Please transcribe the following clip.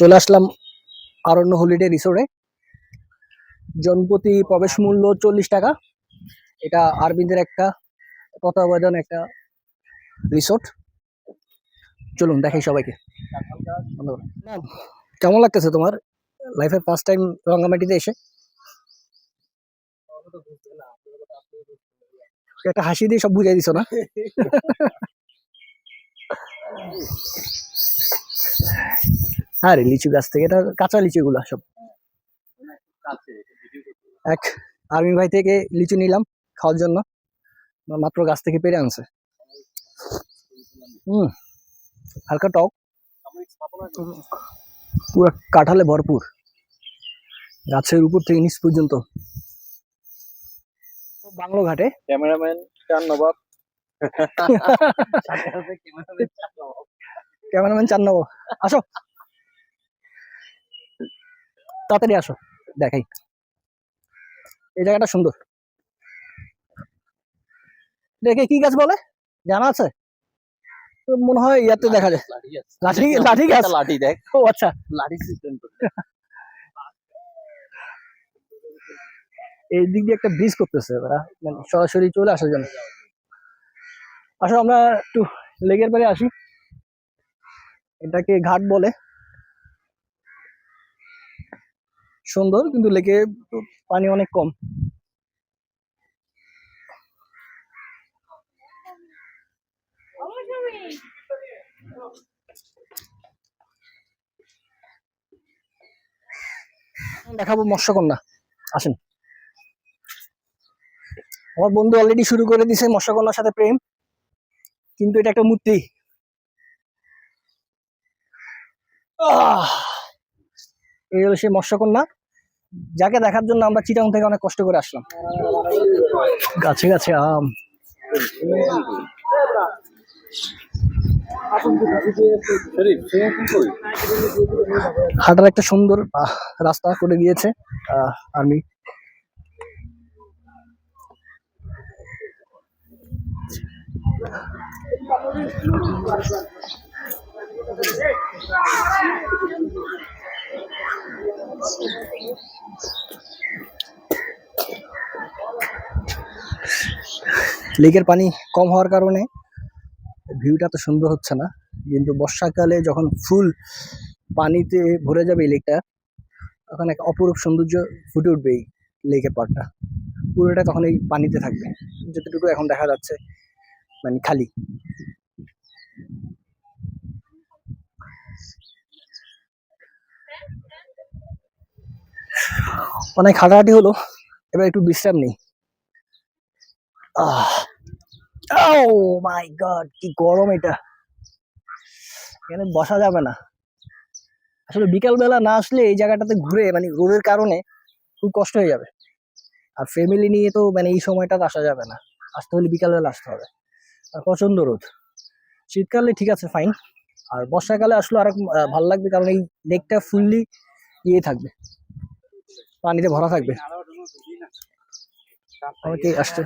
চলে আসলাম আরণ্য হলিডে রিসোর্টে জনপ্রতি প্রবেশ মূল্য চল্লিশ টাকা। এটা আরবিন্দের একটা তত্ত্বাবধান একটা রিসোর্ট চলুন, দেখাই সবাইকে। কেমন লাগতেছে তোমার লাইফে ফার্স্ট টাইম রঙ্গামাটিতে এসে? একটা হাসি দিয়ে সব বুঝাই দিছো না? হ্যাঁ রে লিচু গাছ থেকে এটা কাঁচা লিচু গুলা সব। এক আর্মি ভাই থেকে লিচু নিলাম খাওয়ার জন্য। মাত্র গাছ থেকে পেরে আনছে। হুম হালকা টক। পুরো কাঁঠালে ভরপুর। গাছের উপর থেকে নিচ পর্যন্ত। বাংলো ঘাটে। ক্যামেরাম্যান চার নবাব। ক্যামেরাম্যান চার নেব আসো। তাড়াতাড়ি আসো দেখাই। এই জায়গাটা সুন্দর। দেখে কি গাছ বলে? জানা আছে? মনে হয় ইয়াতে দেখা যায়। লাঠি লাঠি গাছ? লাঠি দেখ। ও আচ্ছা। লাঠি সিস্টেম এই দিক দিয়ে একটা ব্রিজ করতেছে ওরা। মানে সরাসরি চলে আসার জন্য। আসলে আমরা একটু লেগের পারে আসি। এটাকে ঘাট বলে। সুন্দর, কিন্তু লেকে পানি অনেক কম। দেখাবো মৎস্যকন্যা। আসেন। আমার বন্ধু অলরেডি শুরু করে দিছে মৎস্যকন্যার সাথে প্রেম, কিন্তু এটা একটা মূর্তি। আহ! এই হলো সেই মৎস্যকন্যা। যাকে দেখার জন্য আমরা চিটাং থেকে অনেক কষ্ট করে আসলাম। গাছে গাছে আম। হাঁটার একটা সুন্দর রাস্তা করে দিয়েছে আর্মি লেকের পানি কম হওয়ার কারণে ভিউটা তো সুন্দর হচ্ছে না, কিন্তু বর্ষাকালে যখন ফুল পানিতে ভরে যাবে লেকটা, তখন এক অপরূপ সৌন্দর্য ফুটে উঠবে এই লেকের পাড়টা। পুরোটা তখন এই পানিতে থাকবে, যতটুকু এখন দেখা যাচ্ছে মানে খালি। অনেক হাঁটাহাঁটি হলো, এবার একটু বিশ্রাম নেই। ও মাই গড কি গরম এটা। এখানে বসা যাবে না। আসলে বিকাল বেলা না আসলে এই জায়গাটাতে ঘুরে মানে রোদের কারণে খুব কষ্ট হয়ে যাবে। আর ফ্যামিলি নিয়ে তো মানে এই সময়টা আসা যাবে না। আসতে হলে বিকাল বেলা আসতে হবে। আর প্রচণ্ড রোদ। শীতকালে ঠিক আছে ফাইন আর বর্ষাকালে আসলে আর ভালো লাগবে, কারণ এই লেকটা ফুললি ইয়ে থাকবে। পানিতে ভরা থাকবে। অনেকেই আসছে